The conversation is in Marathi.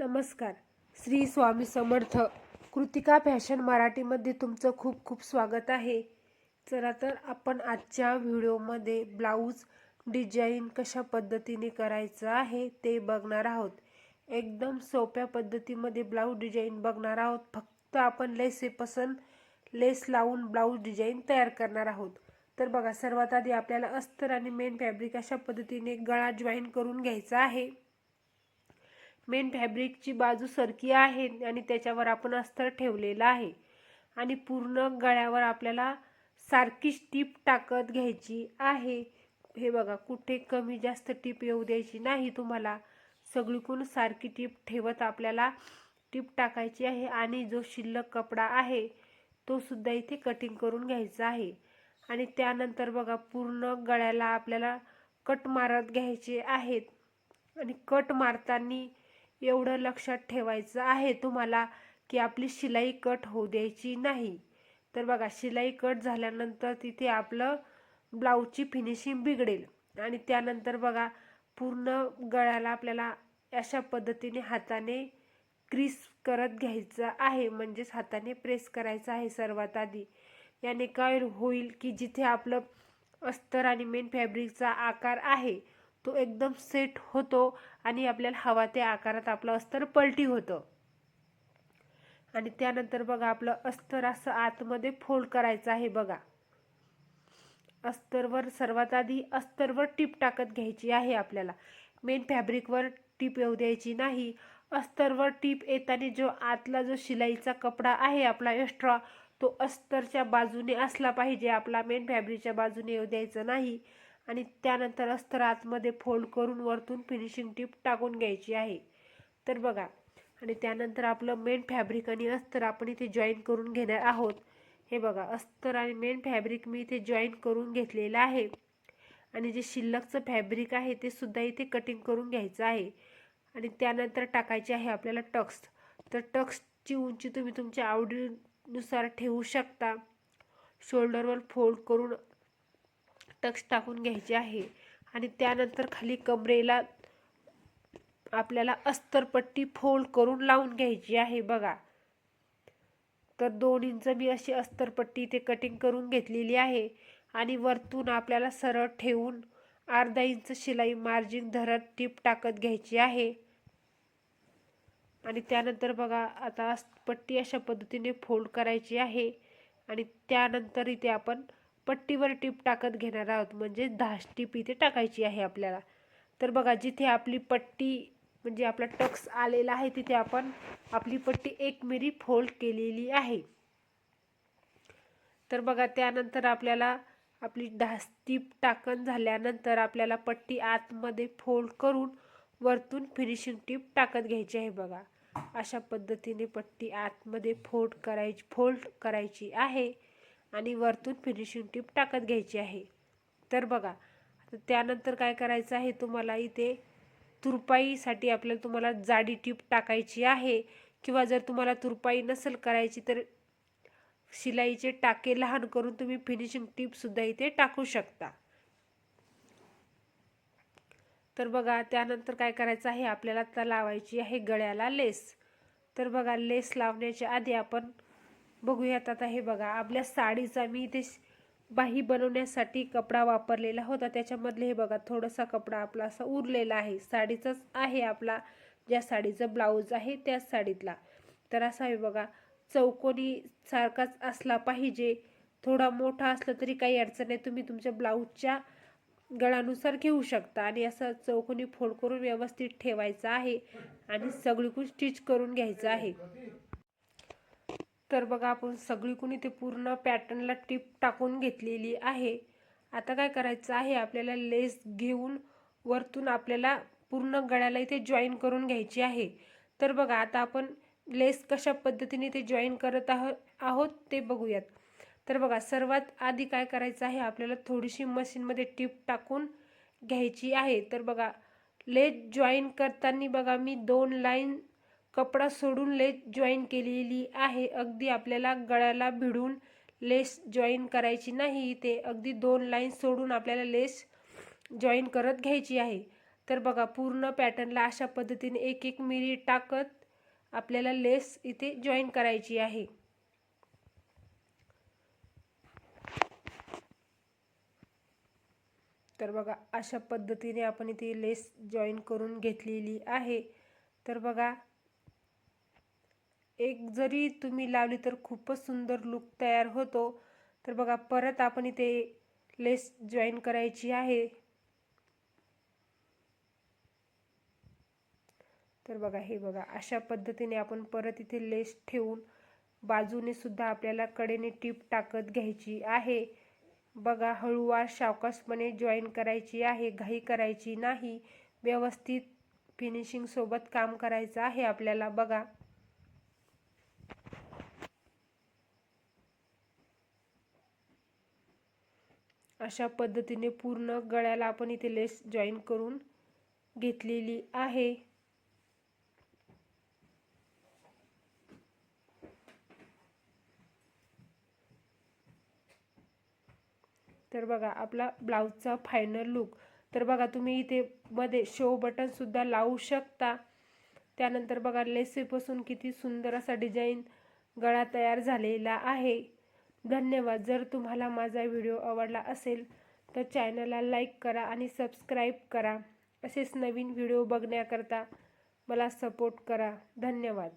नमस्कार. श्री स्वामी समर्थ कृतिका फॅशन मराठीमध्ये तुमचं खूप खूप स्वागत आहे. चला तर आपण आजच्या व्हिडिओमध्ये ब्लाऊज डिझाईन कशा पद्धतीने करायचं आहे ते बघणार आहोत. एकदम सोप्या पद्धतीमध्ये ब्लाऊज डिझाईन बघणार आहोत. फक्त आपण लेसेपासून लेस लावून ब्लाऊज डिझाईन तयार करणार आहोत. तर बघा सर्वात आधी आपल्याला अस्तर आणि मेन फॅब्रिक अशा पद्धतीने गळा जॉईन करून घ्यायचा आहे. मेन फॅब्रिकची बाजू सरकी आहे आणि त्याच्यावर आपण अस्तर ठेवलेलं आहे. आणि पूर्ण गळ्यावर आपल्याला सारखीच टीप टाकत घ्यायची आहे. हे बघा कुठे कमी जास्त टीप येऊ द्यायची नाही. तुम्हाला सगळीकडून सारखी टीप ठेवत आपल्याला टीप टाकायची आहे आणि जो शिल्लक कपडा आहे तो सुद्धा इथे कटिंग करून घ्यायचा आहे. आणि त्यानंतर बघा पूर्ण गळ्याला आपल्याला कट मारत घ्यायचे आहेत. आणि कट मारताना एवढं लक्षात ठेवायचं आहे तुम्हाला की आपली शिलाई कट होऊ द्यायची नाही. तर बघा शिलाई कट झाल्यानंतर तिथे आपलं ब्लाऊजची फिनिशिंग बिघडेल. आणि त्यानंतर बघा पूर्ण गळ्याला आपल्याला अशा पद्धतीने हाताने क्रीस करत घ्यायचं आहे. म्हणजेच हाताने प्रेस करायचं आहे सर्वात आधी. याने काय होईल की जिथे आपलं अस्तर आणि मेन फॅब्रिकचा आकार आहे तो एकदम सेट होतो आणि आपल्याला हवा त्या आकारात आपलं अस्तर पलटी होतं. आणि त्यानंतर बघा आपलं अस्तर असं आतमध्ये फोल्ड करायचं आहे बघा. अस्तरवर सर्वात आधी अस्तरवर टीप टाकत घ्यायची आहे आपल्याला. मेन फॅब्रिकवर टीप येऊ द्यायची नाही. अस्तरवर टीप येताना जो आतला जो शिलाईचा कपडा आहे आपला एक्स्ट्रा तो अस्तरच्या बाजूने असला पाहिजे. आपला मेन फॅब्रिकच्या बाजूने येऊ द्यायचं नाही. आणि त्यानंतर अस्तर आतमध्ये फोल्ड करून वरतून फिनिशिंग टीप टाकून घ्यायची आहे. तर बघा आणि त्यानंतर आपलं मेन फॅब्रिक आणि अस्तर आपण इथे जॉईन करून घेणार आहोत. हे बघा अस्तर आणि मेन फॅब्रिक मी इथे जॉईन करून घेतलेलं आहे. आणि जे शिल्लकचं फॅब्रिक आहे ते सुद्धा इथे कटिंग करून घ्यायचं आहे. आणि त्यानंतर टाकायचे आहे आपल्याला टक्स तर टक्सची उंची तुम्ही तुमच्या आवडीनुसार ठेवू शकता. शोल्डरवर फोल्ड करून टक्स टाकून घ्यायचे आहे. आणि त्यानंतर खाली कमरेला आपल्याला अस्तरपट्टी फोल्ड करून लावून घ्यायची आहे बघा. तर दोन इंच मी अशी अस्तरपट्टी इथे कटिंग करून घेतलेली आहे. आणि वरतून आपल्याला सरळ ठेवून अर्धा इंच शिलाई मार्जिन धरत टीप टाकत घ्यायची आहे. आणि त्यानंतर बघा आता पट्टी अशा पद्धतीने फोल्ड करायची आहे. आणि त्यानंतर इथे आपण पट्टीवर टीप टाकत घेणार आहोत. म्हणजे दहा टीप इथे टाकायची आहे आपल्याला. तर बघा जिथे आपली पट्टी म्हणजे आपला टक्स आलेला आहे तिथे आपण आपली पट्टी एक मिरी फोल्ड केलेली आहे. तर बघा त्यानंतर आपल्याला आपली ढास टीप टाकण झाल्यानंतर आपल्याला पट्टी आतमध्ये फोल्ड करून वरतून फिनिशिंग टीप टाकत घ्यायची आहे बघा. अशा पद्धतीने पट्टी आतमध्ये फोल्ड करायची फोल्ड करायची आहे. आणि वरतून फिनिशिंग टीप टाकत घ्यायची आहे. तर बघा त्यानंतर काय करायचं आहे तुम्हाला इथे? तुरपाईसाठी आपल्याला तुम्हाला जाडी टीप टाकायची आहे. किंवा जर तुम्हाला तुरपाई नसेल करायची तर शिलाईचे टाके लहान करून तुम्ही फिनिशिंग टीपसुद्धा इथे टाकू शकता. तर बघा त्यानंतर काय करायचं आहे? आपल्याला आता लावायची आहे गळ्याला लेस. तर बघा लेस लावण्याच्या आधी आपण बघूयात आता हे बघा. आपल्या साडीचा मी इथे बाही बनवण्यासाठी कपडा वापरलेला होता. त्याच्यामधले हे बघा थोडासा कपडा आपला असा उरलेला आहे. साडीचाच आहे आपला ज्या साडीचं ब्लाऊज आहे त्याच साडीतला. तर असा हे बघा चौकोनी सारखाच असला पाहिजे. थोडा मोठा असला तरी काही अडचण नाही. तुम्ही तुमच्या ब्लाऊजच्या गळानुसार घेऊ शकता. आणि असं चौकोनी फोड करून व्यवस्थित ठेवायचं आहे. आणि सगळीकडून स्टिच करून घ्यायचं आहे. तर बघा आपण सगळीकडून इथे पूर्ण पॅटर्नला टिप टाकून घेतलेली आहे. आता काय करायचं आहे आपल्याला लेस घेऊन वरतून आपल्याला पूर्ण गळ्याला इथे जॉईन करून घ्यायची आहे. तर बघा आता आपण लेस कशा पद्धतीने ते जॉईन करत आहो आहोत ते बघूयात. तर बघा सर्वात आधी काय करायचं आहे आपल्याला थोडीशी मशीनमध्ये टीप टाकून घ्यायची आहे. तर बघा लेस जॉईन करताना बघा मी दोन लाईन कपडा सोडून लेस जॉईन केलेली आहे. अगदी आपल्याला गळ्याला भिडून लेस जॉईन करायची नाही. ते अगदी दोन लाईन सोडून आपल्याला लेस जॉईन करत घ्यायची आहे. तर बघा पूर्ण पॅटर्नला अशा पद्धतीने एक एक मिरी टाकत आपल्याला लेस इथे जॉईन करायची आहे. तर बघा अशा पद्धतीने आपण इथे लेस जॉईन करून घेतलेली आहे. तर बघा एक जरी तुम्ही लावली तर खूपच सुंदर लुक तयार होतो. तर बघा परत आपण इथे लेस जॉईन करायची आहे. तर बघा हे बघा अशा पद्धतीने आपण परत इथे लेस ठेवून बाजूने सुद्धा आपल्याला कडेने टीप टाकत घ्यायची आहे. बघा हळूवार सावकाशपणे जॉईन करायची आहे घाई करायची नाही. व्यवस्थित फिनिशिंगसोबत काम करायचं आहे आपल्याला बघा. अशा पद्धतीने पूर्ण गळ्याला आपण इथे लेस जॉईन करून घेतलेली आहे. तर बघा आपला ब्लाऊजचा फायनल लुक तर बघा तुम्ही इथे मध्ये शो बटनसुद्धा लावू शकता. त्यानंतर बघा लेसेपासून किती सुंदर असा डिझाईन गळा तयार झालेला आहे. धन्यवाद. जर तुम्हाला माझा व्हिडिओ आवडला असेल तर चॅनलला लाईक करा आणि सबस्क्राईब करा. असेच नवीन व्हिडिओ बघण्याकरता मला सपोर्ट करा. धन्यवाद.